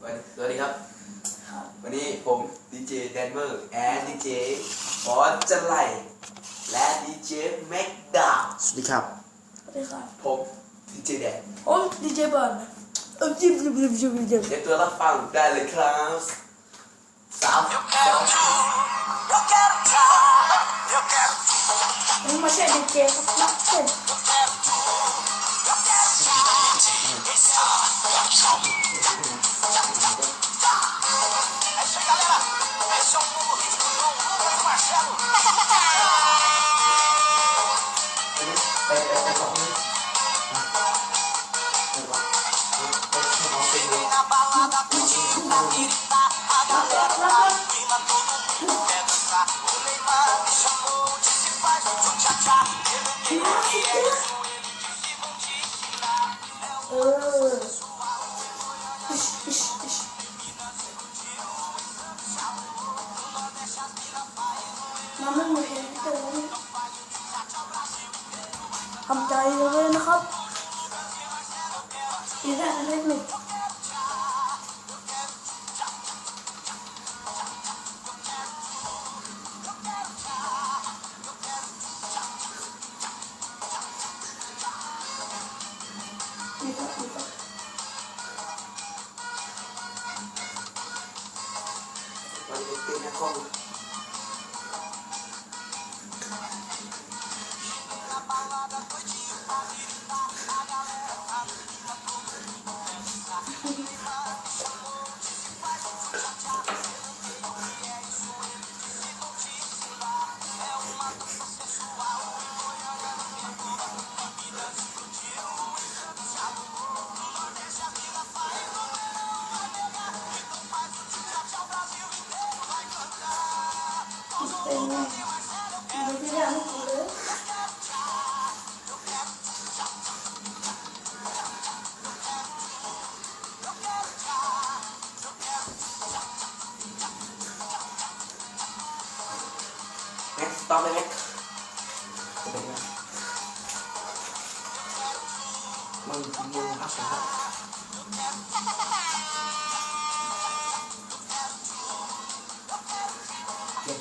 สวัสดีสวัสดีครับ วันนี้ผมดีเจแดนเวอร์แอนดีเจบอสจะไลและดีเจแม็กดาวสวัสดีครับ สวัสดีครับผมดีเจแดนผมดีเจเบิร์นเออจิบจิบจิบจิบจิบเดี๋ยวตัวรับฟังได้เลยครับสามสองนี่ไม่ใช่ดีเจครับนักเต้น Mama morrer, tá bom? Hab da ihre Hand. Ihr seid nicht mit. called Next, stop the next. Mừng, mừng, hấp, hấp.